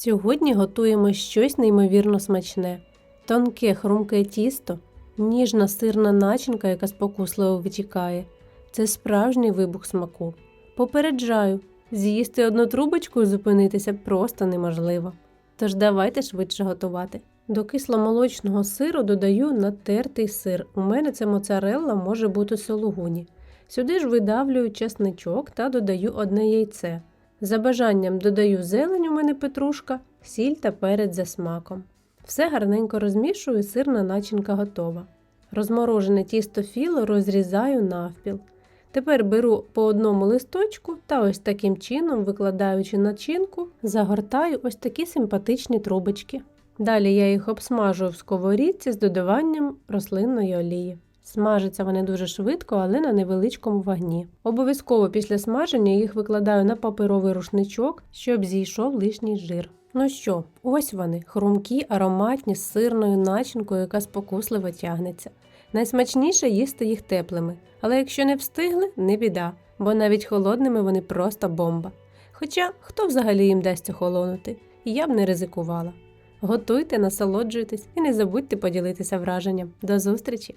Сьогодні готуємо щось неймовірно смачне: тонке хрумке тісто, ніжна сирна начинка, яка спокусливо витікає. Це справжній вибух смаку. Попереджаю, з'їсти одну трубочку і зупинитися просто неможливо. Тож давайте швидше готувати. До кисломолочного сиру додаю натертий сир. У мене це моцарелла може бути сологуні. Сюди ж видавлюю чесничок та додаю одне яйце. За бажанням додаю зелень у мене петрушка, сіль та перець за смаком. Все гарненько розмішую, сирна начинка готова. Розморожене тісто філо розрізаю навпіл. Тепер беру по одному листочку та ось таким чином, викладаючи начинку, загортаю ось такі симпатичні трубочки. Далі я їх обсмажую в сковорідці з додаванням рослинної олії. Смажаться вони дуже швидко, але на невеличкому вогні. Обов'язково після смаження їх викладаю на паперовий рушничок, щоб зійшов лишній жир. Ну що, ось вони, хрумкі, ароматні з сирною начинкою, яка спокусливо тягнеться. Найсмачніше їсти їх теплими, але якщо не встигли, не біда, бо навіть холодними вони просто бомба. Хоча хто взагалі їм дасть охолонути, я б не ризикувала. Готуйте, насолоджуйтесь і не забудьте поділитися враженням. До зустрічі!